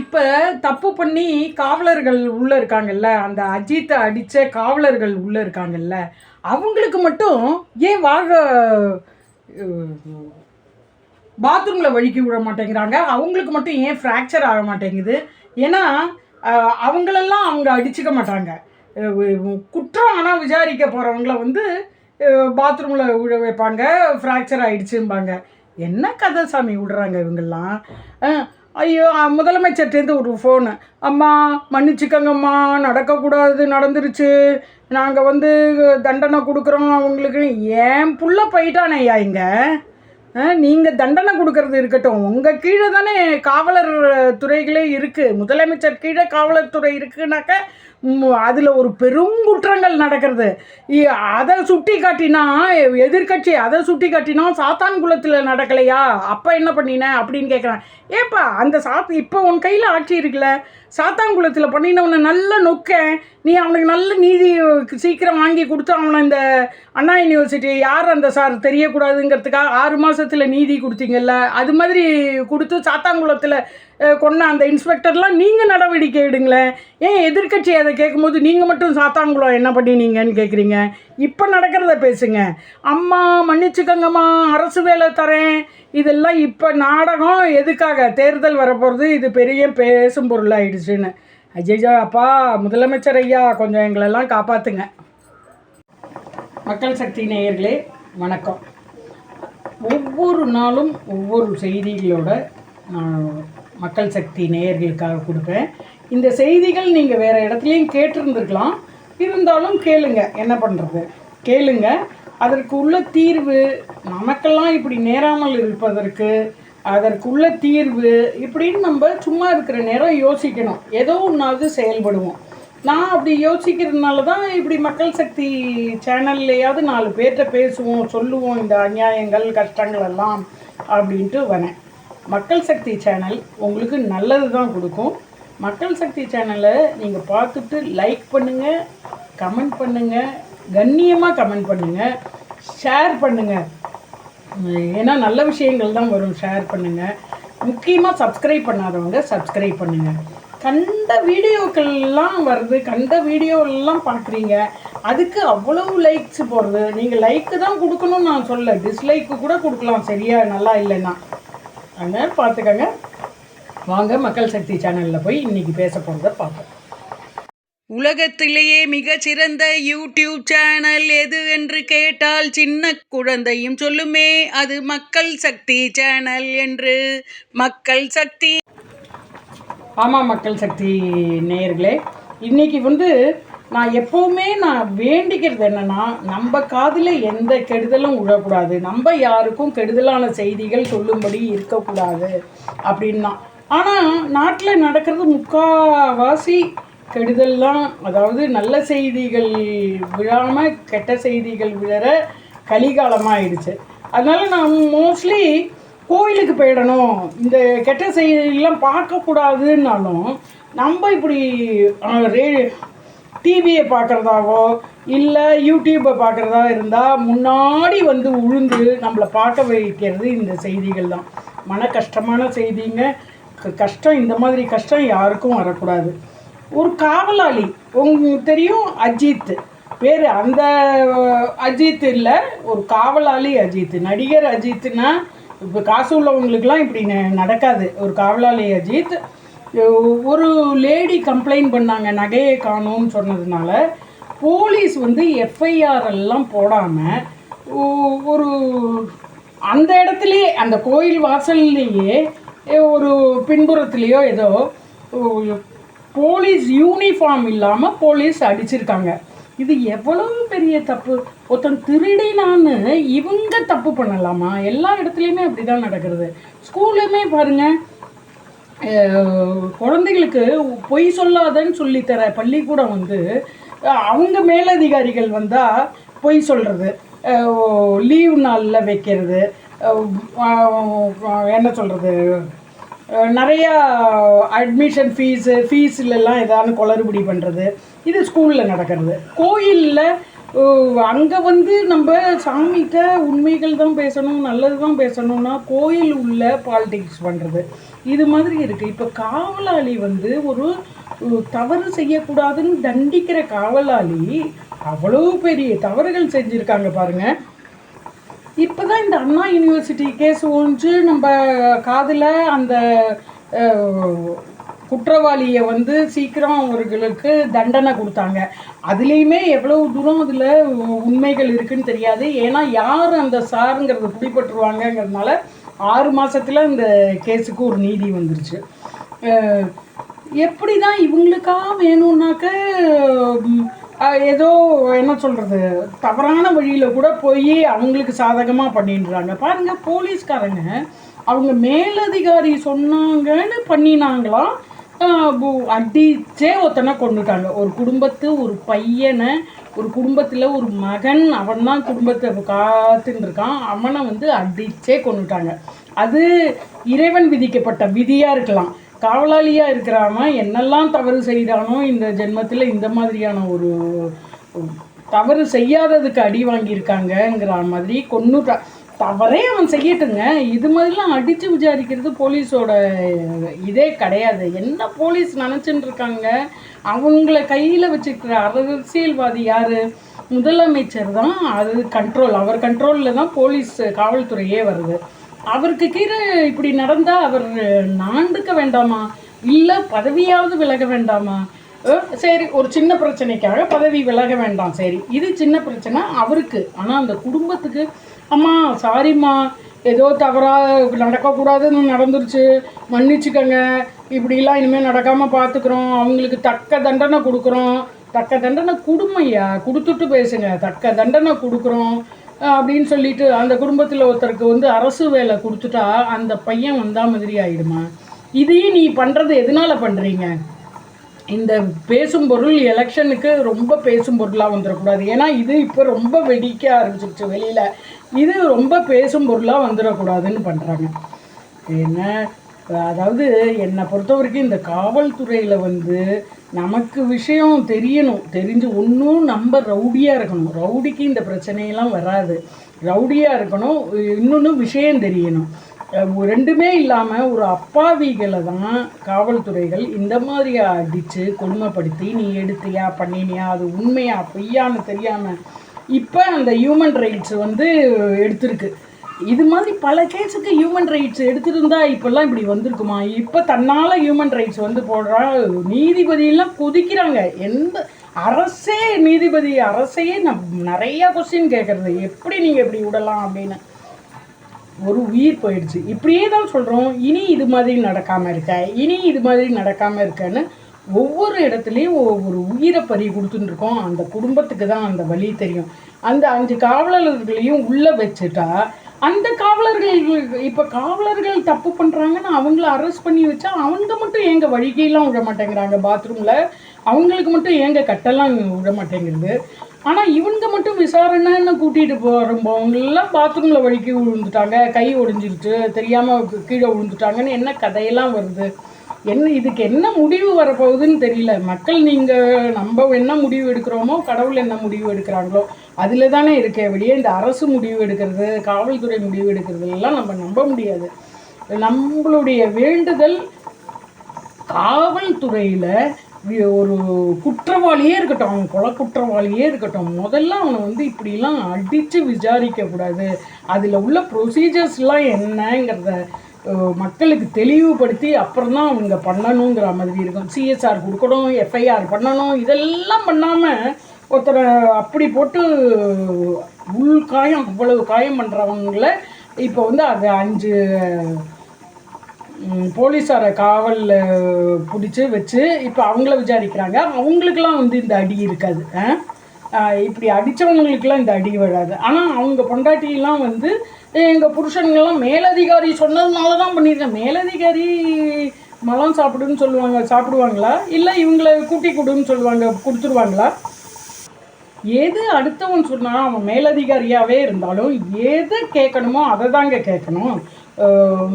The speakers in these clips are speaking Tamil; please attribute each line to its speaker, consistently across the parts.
Speaker 1: இப்போ தப்பு பண்ணி காவலர்கள் உள்ளே இருக்காங்கல்ல அந்த அஜித்தை அடித்த காவலர்கள் உள்ளே இருக்காங்கல்ல அவங்களுக்கு மட்டும் ஏன் வாழ பாத்ரூமில் வழுக்கி விட மாட்டேங்கிறாங்க? அவங்களுக்கு மட்டும் ஏன் ஃப்ராக்சர் ஆக மாட்டேங்குது? ஏன்னா அவங்களெல்லாம் அவங்க அடிச்சுக்க மாட்டாங்க. குற்றம் ஆனால் விசாரிக்க போகிறவங்கள வந்து பாத்ரூமில் விழ வைப்பாங்க ஃப்ராக்சர் ஆகிடுச்சும்பாங்க என்ன கதை சாமி விடுறாங்க இவங்கெல்லாம்? ஐயோ அஹ், முதலமைச்சர்ட்டேருந்து ஒரு ஃபோனு அம்மா மன்னிச்சுக்கங்கம்மா நடக்கக்கூடாது நடந்துருச்சு. நாங்கள் வந்து தண்டனை கொடுக்குறோம் அவங்களுக்கு. ஏன் புள்ள போயிட்டானேயா இங்கே? நீங்கள் தண்டனை கொடுக்கறது இருக்கட்டும். உங்கள் கீழே தானே காவலர் துறைகளே இருக்குது முதலமைச்சர் கீழே காவலர் துறை இருக்குனாக்க அதில் ஒரு பெருங்குற்றங்கள் நடக்கிறது. அதை சுட்டி காட்டினா எதிர்க்கட்சி அதை சுட்டி காட்டினா சாத்தான்குளத்தில் நடக்கலையா? அப்போ என்ன பண்ணின? அப்படின்னு கேட்குறேன் ஏப்பா அந்த சாத் இப்போ உன் கையில் ஆட்சி இருக்குல்ல? சாத்தான்குளத்தில் பண்ணினவனை நல்ல நொக்க நீ அவனுக்கு நல்ல நீதி சீக்கிரம் வாங்கி கொடுத்து அவனை இந்த அண்ணா யூனிவர்சிட்டி யார் அந்த சார் தெரியக்கூடாதுங்கிறதுக்காக ஆறு மாதத்தில் நீதி கொடுத்தீங்கல்ல? அது மாதிரி கொடுத்து சாத்தான்குளத்தில் அஹ், கொன்ன அந்த இன்ஸ்பெக்டர்லாம் நீங்கள் நடவடிக்கை எடுங்களேன். ஏன் எதிர்க்கட்சி அதை கேட்கும்போது நீங்கள் மட்டும் சாத்தான்குளம் என்ன பண்ணினீங்கன்னு கேட்குறீங்க? இப்போ நடக்கிறத பேசுங்க. அம்மா மன்னிச்சுக்கங்கம்மா அரசு வேலை தரேன். இதெல்லாம் இப்போ நாடகம். எதுக்காக? தேர்தல் வரப்போகிறது இது பெரிய பேசும் பொருளாயிடுச்சுன்னு அஜய்ஜா அப்பா முதலமைச்சர் ஐயா கொஞ்சம் எங்களெல்லாம் காப்பாற்றுங்க மக்கள் சக்தி நேயர்களே வணக்கம். ஒவ்வொரு நாளும் ஒவ்வொரு செய்திகளோட நான் மக்கள் சக்தி நேயர்களுக்காக கொடுப்பேன் இந்த செய்திகள் நீங்கள் வேறு இடத்துலையும் கேட்டிருந்துருக்கலாம். இருந்தாலும் கேளுங்க என்ன பண்ணுறது கேளுங்க. அதற்கு உள்ள தீர்வு நமக்கெல்லாம் இப்படி நேராமல் இருப்பதற்கு அதற்குள்ள தீர்வு இப்படின்னு நம்ம சும்மா இருக்கிற நேரம் யோசிக்கணும். ஏதோ ஒன்றாவது செயல்படுவோம். நான் அப்படி யோசிக்கிறதுனால தான் இப்படி மக்கள் சக்தி சேனல்லையாவது நாலு பேர்கிட்ட பேசுவோம் சொல்லுவோம் இந்த அநியாயங்கள் கஷ்டங்கள் எல்லாம் அப்படின்ட்டு வரேன் மக்கள் சக்தி சேனல் உங்களுக்கு நல்லது தான் கொடுக்கும். மக்கள் சக்தி சேனலை நீங்கள் பார்த்துட்டு லைக் பண்ணுங்கள் கமெண்ட் பண்ணுங்கள் கண்ணியமாக கமெண்ட் பண்ணுங்கள் ஷேர் பண்ணுங்கள் ஏன்னா நல்ல விஷயங்கள் தான் வரும் ஷேர் பண்ணுங்கள் முக்கியமாக சப்ஸ்கிரைப் பண்ணாதவங்க சப்ஸ்கிரைப் பண்ணுங்கள் கண்ட வீடியோக்கள்லாம் வருது கண்ட வீடியோலாம் பார்க்குறீங்க அதுக்கு அவ்வளவு லைக்ஸ் போடுறது நீங்கள் லைக்கு தான் கொடுக்கணும்னு நான் சொல்ல டிஸ்லைக்கு கூட கொடுக்கலாம் சரியா நல்லா இல்லைன்னா. அதனால் பார்த்துக்கங்க. வாங்க மக்கள் சக்தி சேனலில் போய் இன்னைக்கு பேச போகிறத பார்ப்போம்.
Speaker 2: உலகத்திலேயே மிகச் சிறந்த யூடியூப் சேனல் எது என்று கேட்டால் சின்ன குழந்தையும் சொல்லுமே அது மக்கள் சக்தி சேனல் என்று. மக்கள் சக்தி.
Speaker 1: ஆமாம் மக்கள் சக்தி நேயர்களே இன்னைக்கு வந்து நான் எப்போவுமே நான் வேண்டிக்கிறது என்னன்னா நம்ம காதில் எந்த கெடுதலும் விழக்கூடாது நம்ம யாருக்கும் கெடுதலான செய்திகள் சொல்லும்படி இருக்கக்கூடாது அப்படின்னா. ஆனால் நாட்டில் நடக்கிறது முக்காவாசி கெடுதல்லாம் அதாவது நல்ல செய்திகள் விழாமல் கெட்ட செய்திகள் விழற கலிகாலமாகிடுச்சு அதனால் நான் மோஸ்ட்லி கோயிலுக்கு போயிடணும். இந்த கெட்ட செய்திகள்லாம் பார்க்கக்கூடாதுன்னாலும் நம்ம இப்படி ரே டிவியை பார்க்குறதாவோ இல்லை யூடியூப்பை பார்க்குறதா இருந்தால் முன்னாடி வந்து உழுந்து நம்மளை பார்க்க வைக்கிறது இந்த செய்திகள் தான். மன கஷ்டமான செய்திங்க. க- கஷ்டம் இந்த மாதிரி கஷ்டம் யாருக்கும் வரக்கூடாது. ஒரு காவலாளி உங்களுக்கு தெரியும் அஜித். பேர் அந்த அஜித் இல்லை ஒரு காவலாளி அஜித். நடிகர் அஜித்னா இப்போ காசு உள்ளவங்களுக்குலாம் இப்படி நடக்காது. ஒரு காவலாளி அஜித் ஒரு லேடி கம்ப்ளைண்ட் பண்ணாங்க நகையை காணோம்னு சொன்னதுனால. போலீஸ் வந்து எஃப்ஐஆர் எல்லாம் போடாமல் ஒரு அந்த இடத்துலையே அந்த கோயில் வாசல்லையே ஒரு பின்புறத்துலேயோ ஏதோ போலீஸ் யூனிஃபார்ம் இல்லாமல் போலீஸ் அடிச்சிருக்காங்க. இது எவ்வளவு பெரிய தப்பு? ஒருத்தன் திருடினான்னு இவங்க தப்பு பண்ணலாமா? எல்லா இடத்துலையுமே அப்படி தான் நடக்கிறது. ஸ்கூல்லையுமே பாருங்கள் குழந்தைகளுக்கு பொய் சொல்லாதன்னு சொல்லித்தர பள்ளிக்கூடம் வந்து அவங்க மேலதிகாரிகள் வந்தால் பொய் சொல்கிறது லீவ் நாளில் வைக்கிறது என்ன சொல்கிறது நிறையா அட்மிஷன் ஃபீஸு ஃபீஸ்லலாம் ஏதாவது குளறுபடி பண்ணுறது இது ஸ்கூலில் நடக்கிறது. கோயிலில் அங்கே வந்து நம்ம சாமிகிட்ட உண்மைகள் தான் பேசணும் நல்லது தான் பேசணும்னா கோயில் உள்ள பாலிடிக்ஸ் பண்ணுறது இது மாதிரி இருக்குது இப்போ காவலாளி வந்து ஒரு தவறு செய்யக்கூடாதுன்னு தண்டிக்கிற காவலாளி அவ்வளோ பெரிய தவறுகள் செஞ்சுருக்காங்க பாருங்கள் இப்போ தான் இந்த அண்ணா யூனிவர்சிட்டி கேஸ் ஒன்று நம்ம காதில் அந்த குற்றவாளியை வந்து சீக்கிரம் அவர்களுக்கு தண்டனை கொடுத்தாங்க. அதுலேயுமே எவ்வளவு தூரம் அதில் உண்மைகள் இருக்குன்னு தெரியாது. ஏன்னா யார் அந்த சாருங்கிறத பிடிபட்டுருவாங்கங்கிறதுனால ஆறு மாதத்தில் இந்த கேஸுக்கு ஒரு நீதி வந்துருச்சு. எப்படி தான் இவங்களுக்கா வேணும்னாக்க ஏதோ என்ன சொல்கிறது தவறான வழியில் கூட போய் அவங்களுக்கு சாதகமாக பண்ணிடுறாங்க பாருங்கள் போலீஸ்காரங்க அவங்க மேலதிகாரி சொன்னாங்கன்னு பண்ணினாங்களாம் அடிச்சே ஒருத்தனை கொண்டுட்டாங்க. ஒரு குடும்பத்து ஒரு பையனை ஒரு குடும்பத்தில் ஒரு மகன் அவன் தான் குடும்பத்தை காத்துன்னு இருக்கான். அவனை வந்து அடிச்சே கொண்டுட்டாங்க. அது இறைவன் விதிக்கப்பட்ட விதியாக இருக்கலாம். காவலாளியாக இருக்கிறவன் என்னெல்லாம் தவறு செய்தானோ இந்த ஜென்மத்தில் இந்த மாதிரியான ஒரு தவறு செய்யாததுக்கு அடி வாங்கியிருக்காங்கங்கிற மாதிரி கொன்னுட்டா தவறே அவன் செய்யட்டுங்க. இது மாதிரிலாம் அடித்து விசாரிக்கிறது போலீஸோட இதே கிடையாது. என்ன போலீஸ் நினச்சின்னு இருக்காங்க அவங்கள கையில் வச்சுருக்கிற அரசியல்வாதி யார்? முதலமைச்சர் தான் அது கண்ட்ரோல் அவர் கண்ட்ரோலில் தான் போலீஸ் காவல்துறையே வருது. அவருக்கு கீழே இப்படி நடந்தால் அவர் நாண்டுக்க வேண்டாமா? இல்லை பதவியாவது விலக வேண்டாமா? சரி ஒரு சின்ன பிரச்சனைக்காக பதவி விலக வேண்டாம் சரி. இது சின்ன பிரச்சனை அவருக்கு. ஆனால் அந்த குடும்பத்துக்கு அம்மா சாரிம்மா ஏதோ தவறாக நடக்கக்கூடாதுன்னு நடந்துருச்சு. மன்னிச்சுக்கோங்க. இப்படிலாம் இனிமேல் நடக்காமல் பார்த்துக்குறோம் அவங்களுக்கு தக்க தண்டனை கொடுக்குறோம். தக்க தண்டனை கொடுமையா? கொடுத்துட்டு பேசுங்க. தக்க தண்டனை கொடுக்குறோம் அப்படின்னு சொல்லிட்டு அந்த குடும்பத்தில் ஒருத்தருக்கு வந்து அரசு வேலை கொடுத்துட்டா அந்த பையன் வந்தா மாதிரி ஆயிடுமா? இதையும் நீ பண்ணுறது எதனால பண்ணுறீங்க இந்த பேசும் பொருள் எலெக்ஷனுக்கு ரொம்ப பேசும் பொருளாக வந்துடக்கூடாது ஏன்னா இது இப்போ ரொம்ப வெடிக்க ஆரம்பிச்சிருச்சு வெளியில். இது ரொம்ப பேசும் பொருளாக வந்துடக்கூடாதுன்னு பண்ணுறாங்க என்ன அதாவது என்னை பொறுத்த வரைக்கும் இந்த காவல்துறையில் வந்து நமக்கு விஷயம் தெரியணும். தெரிஞ்சு ஒன்றும் நம்ம ரவுடியாக இருக்கணும். ரவுடிக்கு இந்த பிரச்சனையெல்லாம் வராது. ரவுடியாக இருக்கணும். இன்னொன்று விஷயம் தெரியணும். ரெண்டுமே இல்லாமல் ஒரு அப்பாவிகளை தான் காவல்துறைகள் இந்த மாதிரி அடித்து கொடுமைப்படுத்தி நீ எடுத்தியா பண்ணினியா அது உண்மையா பொய்யான்னு தெரியாமல் இப்போ அந்த ஹியூமன் ரைட்ஸ் வந்து எடுத்திருக்கு. இது மாதிரி பல கேஸுக்கு ஹியூமன் ரைட்ஸ் எடுத்திருந்தா இப்போல்லாம் இப்படி வந்திருக்குமா? இப்போ தன்னால் ஹியூமன் ரைட்ஸ் வந்து போடுறா நீதிபதியெல்லாம் கொதிக்கிறாங்க. எந்த அரசே நீதிபதி அரசையே நான் நிறையா கொஸ்டின் கேட்குறது எப்படி நீங்கள் இப்படி விடலாம் அப்படின்னு. ஒரு உயிர் போயிடுச்சு. இப்படியே தான் சொல்கிறோம் இனி இது மாதிரி நடக்காமல் இருக்க இனி இது மாதிரி நடக்காமல் இருக்கன்னு ஒவ்வொரு இடத்துலையும் ஒவ்வொரு உயிரை பறி கொடுத்துட்டு இருக்கோம். அந்த குடும்பத்துக்கு தான் அந்த வழி தெரியும். அந்த அஞ்சு காவலர்களையும் உள்ளே வச்சுட்டா அந்த காவலர்கள் இப்போ காவலர்கள் தப்பு பண்ணுறாங்கன்னு அவங்கள அரெஸ்ட் பண்ணி வச்சா அவங்க மட்டும் எங்கள் வழிகையெல்லாம் விட மாட்டேங்கிறாங்க? பாத்ரூமில் அவங்களுக்கு மட்டும் ஏங்க கட்டெல்லாம் விட மாட்டேங்கிறது ஆனால் இவங்க மட்டும் விசாரணைன்னு கூட்டிகிட்டு போகிறவங்கெல்லாம் பாத்ரூமில் வழுக்கி விழுந்துட்டாங்க. கை ஒடிஞ்சிருச்சு. தெரியாமல் கீழே விழுந்துட்டாங்கன்னு என்ன கதையெல்லாம் வருது? என்ன இதுக்கு என்ன முடிவு வரப்போகுதுன்னு தெரியல. மக்கள் நீங்கள் நம்ம என்ன முடிவு எடுக்கிறோமோ கடவுள் என்ன முடிவு எடுக்கிறாங்களோ அதில் தானே இருக்கே வெளியே. இந்த அரசு முடிவு எடுக்கிறது காவல்துறை முடிவு எடுக்கிறது எல்லாம் நம்ம நம்ப முடியாது. நம்மளுடைய வேண்டுதல் காவல்துறையில் ஒரு குற்றவாளியே இருக்கட்டும் அவன் கொலை குற்றவாளியே இருக்கட்டும் முதல்ல அவனை வந்து இப்படிலாம் அடித்து விசாரிக்கக்கூடாது அதில் உள்ள ப்ரொசீஜர்ஸ்லாம் என்னங்கிறத மக்களுக்கு தெளிவுபடுத்தி அப்புறம் தான் அவங்க பண்ணணுங்கிற மாதிரி இருக்கும். சிஎஸ்ஆர் கொடுக்கணும் எஃப்ஐஆர் பண்ணணும் இதெல்லாம் பண்ணாமல் ஒருத்தரை அப்படி போட்டு உள் காயம் அவ்வளவு காயம் பண்ணுறவங்கள இப்போ வந்து அது அஞ்சு போலீஸாரை காவலில் பிடிச்சி வச்சு இப்போ அவங்கள விசாரிக்கிறாங்க. அவங்களுக்கெல்லாம் வந்து இந்த அடி இருக்காது. ஆ? இப்படி அடித்தவங்களுக்கெல்லாம் இந்த அடி வராது. ஆனால் அவங்க பொண்டாட்டியெல்லாம் வந்து எங்கள் புருஷனுங்கெல்லாம் மேலதிகாரி சொன்னதுனால தான் பண்ணியிருக்கேன் மேலதிகாரி மலம் சாப்பிடுன்னு சொல்லுவாங்க. சாப்பிடுவாங்களா? இல்லை இவங்களை கூட்டி கொடுன்னு சொல்லுவாங்க. கொடுத்துருவாங்களா? எது அடுத்தவன் சொன்னால் அவன் மேலதிகாரியாகவே இருந்தாலும் எது கேட்கணுமோ அதை தாங்க கேட்கணும்.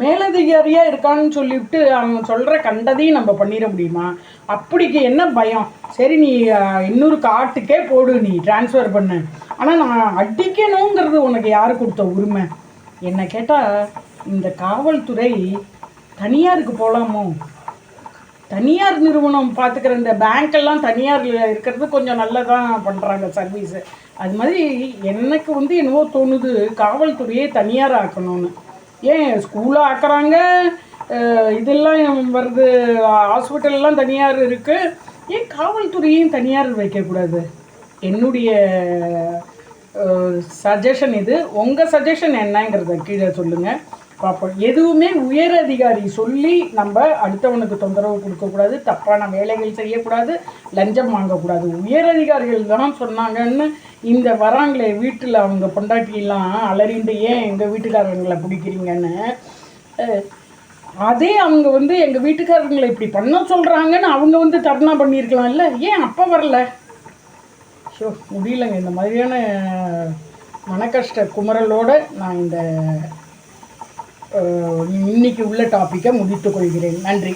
Speaker 1: மேலதிகாரியாக இருக்கான்னு சொல்லிவிட்டு அவன் சொல்கிற கண்டதையும் நம்ம பண்ணிட முடியுமா? அப்படிக்கு என்ன பயம்? சரி நீ இன்னொரு காட்டுக்கே போடு நீ ட்ரான்ஸ்ஃபர் பண்ணு. ஆனால் நான் அடிக்கணுங்கிறது உனக்கு யார் கொடுத்த உரிமை? என்னை கேட்டால் இந்த காவல்துறை தனியாருக்கு போகலாமோ தனியார் நிறுவனம் பார்த்துக்கிற இந்த பேங்க்கெல்லாம் தனியார் தனியாரில் இருக்கிறது கொஞ்சம் நல்லதாக பண்ணுறாங்க சர்வீஸு அது மாதிரி எனக்கு வந்து என்னவோ தோணுது காவல்துறையே தனியார் ஆக்கணும்னு ஏன் ஸ்கூலாக ஆக்குறாங்க? இதெல்லாம் வருது ஹாஸ்பிட்டல்லாம் தனியார் இருக்குது ஏன் காவல்துறையும் தனியார் வைக்கக்கூடாது? என்னுடைய சஜஷன் இது. உங்கள் சஜஷன் என்னங்கிறத கீழே சொல்லுங்கள் பார்ப்போம். எதுவுமே உயர் அதிகாரி சொல்லி நம்ம அடுத்தவனுக்கு தொந்தரவு கொடுக்கக்கூடாது தப்பான வேலைகள் செய்யக்கூடாது லஞ்சம் வாங்கக்கூடாது. உயர் அதிகாரிகள் தான் சொன்னாங்கன்னு இந்த வராங்களே வீட்டில் அவங்க பொண்டாட்டியெல்லாம் அலறிண்டு ஏன் எங்கள் வீட்டுக்காரங்களை பிடிக்கிறீங்கன்னு? அதே அவங்க வந்து எங்கள் வீட்டுக்காரங்களை இப்படி பண்ண சொல்கிறாங்கன்னு அவங்க வந்து தர்ணா பண்ணியிருக்கலாம்ல. ஏன் அப்போ வரல? ஷோ முடியலங்க. இந்த மாதிரியான மனக்கஷ்ட குமரலோட நான் இந்த இன்னைக்கு உள்ள டாப்பிக்கை முடித்துக் கொள்கிறேன். நன்றி.